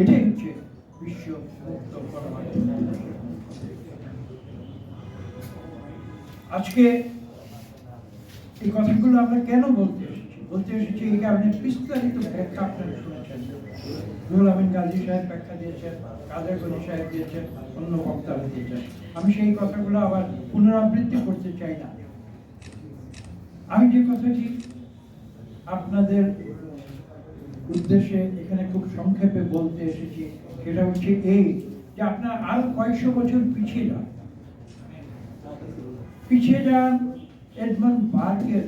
এটাই হচ্ছে বিশ্ব মুক্ত আজকে এই কথাগুলো আমরা কেন বলতে এসেছি? বলতে এসেছি এই কারণে বিস্তারিত ব্যাখ্যা আপনারা শুনেছেন। গাজী সাহেব ব্যাখ্যা দিয়েছেন কাদের গনি সাহেব দিয়েছেন, অন্য দিয়েছেন। আমি সেই কথাগুলো আবার পুনরাবৃত্তি করতে চাই না। আমি যে কথাটি আপনাদের উদ্দেশ্যে এখানে খুব সংক্ষেপে বলতে এসেছি সেটা হচ্ছে এই যে আপনার আর কয়েকশো বছর পিছিয়ে যান পিছিয়ে যান এডমন্ড বার্গের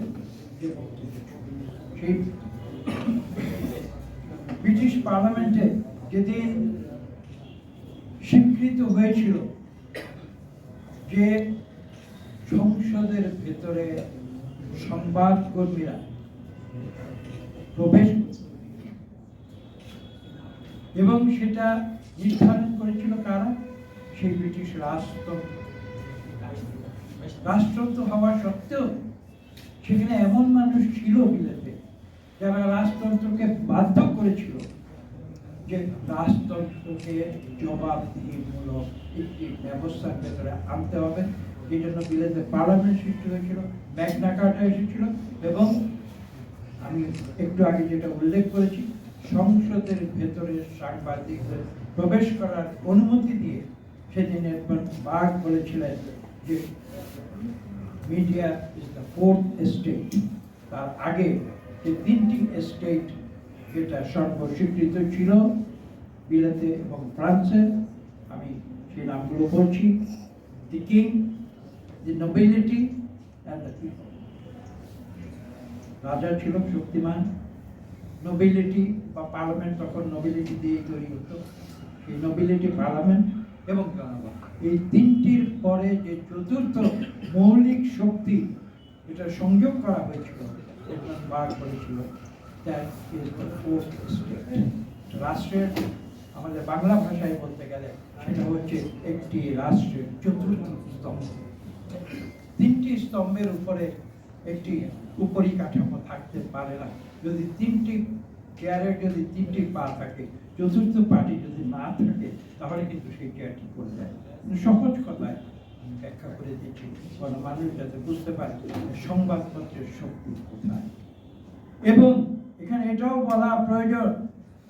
সেই ব্রিটিশ পার্লামেন্টে যেদিন স্বীকৃত হয়েছিল যে সংসদের ভেতরে সংবাদ কর্মীরা প্রবেশ। এবং সেটা নির্ধারণ করেছিল কারা? সেই ব্রিটিশ রাষ্ট্রতন্ত্র রাষ্ট্রতন্ত্র হওয়া সত্ত্বেও সেখানে এমন মানুষ ছিল বিলেতে যারা রাজতন্ত্রকে বাধ্য করেছিল যে রাজতন্ত্রকে জবাবদিহিমূলক একটি ব্যবস্থার ভেতরে আনতে হবে। এই জন্য বিলেতে পার্লামেন্ট সৃষ্টি হয়েছিল, ম্যাগনা কার্টা এসেছিল এবং আমি একটু আগে যেটা উল্লেখ করেছি সংসদের ভেতরে সাংবাদিকদের প্রবেশ করার অনুমতি দিয়ে সেদিন এরপর বাঘ বলেছিলেন যে media is the fourth state তার আগে যে তিনটি স্টেট যেটা সর্বস্বীকৃত ছিল, বিলেতে এবং ফ্রান্সে, আমি সেই নামগুলো বলছি দি কিং দি নোবেলিটি রাজা ছিল শক্তিমান। নোবিলিটি বা পার্লামেন্ট তখন নোবিলিটি দিয়ে তৈরি হতো। সেই নোবিলিটি পার্লামেন্ট এবং জনগণ। এই তিনটির পরে যে চতুর্থ মৌলিক শক্তি এটা সংযোগ করা হয়েছিল fourth state. রাষ্ট্রের, আমাদের বাংলা ভাষায় বলতে গেলে সেটা হচ্ছে একটি রাষ্ট্রের চতুর্থ স্তম্ভ। তিনটি স্তম্ভের উপরে একটি উপরিকাঠামো থাকতে পারে না। যদি তিনটি চেয়ারের যদি তিনটি পা থাকে, চতুর্থ পাটি যদি না থাকে, তাহলে কিন্তু সেই চেয়ারটি যায়। কিন্তু সহজ কথায় ব্যাখ্যা করে দিচ্ছি মানুষ যাতে বুঝতে পারে সংবাদপত্রের শক্তি কোথায়। এবং এখানে এটাও বলা প্রয়োজন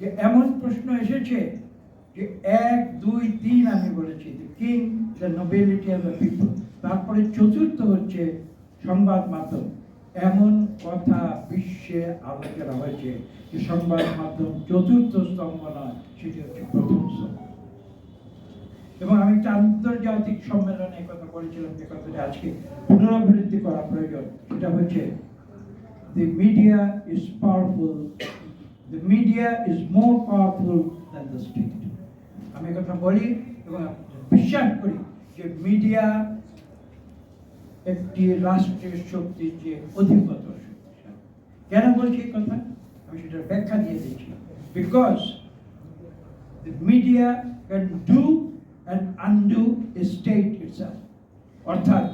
যে এমন প্রশ্ন এসেছে যে এক, দুই, তিন আমি বলেছি king the nobility of the people তারপরে চতুর্থ হচ্ছে সংবাদ মাধ্যম। এমন কথা বিশ্বে আলোচনা হয়েছে যে সংবাদ মাধ্যম চতুর্থ স্তম্ভ নয়, সেটি হচ্ছে প্রথম স্তম্ভ। এবং আমি একটা আন্তর্জাতিক সম্মেলনে কথা বলেছিলাম যে কথাটা আজকে পুনরাবৃত্তি করা প্রয়োজন, সেটা হচ্ছে, the media is powerful, the media is more powerful than the state. আমি কথা বলি এবং বিশ্বাস করি যে মিডিয়া একটি রাষ্ট্রের শক্তির যে অধিকতর কেন বলছি কথা? আমি সেটার ব্যাখ্যা দিয়ে দিচ্ছি। Because can do and undo a state itself অর্থাৎ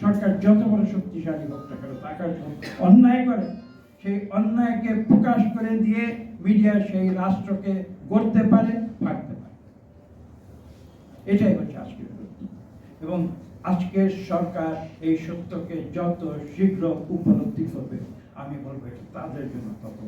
সরকার যত বড় শক্তিশালী হোক না কেন তাকার অন্যায় করে, সেই অন্যায়কে প্রকাশ করে দিয়ে মিডিয়া সেই রাষ্ট্রকে গড়তে পারে, ফাটতে পারে। এটাই হচ্ছে আজকের এবং আজকের সরকার এই সত্যকে যত শীঘ্র উপলব্ধি করবে আমি বলব এটা তাদের জন্য তত।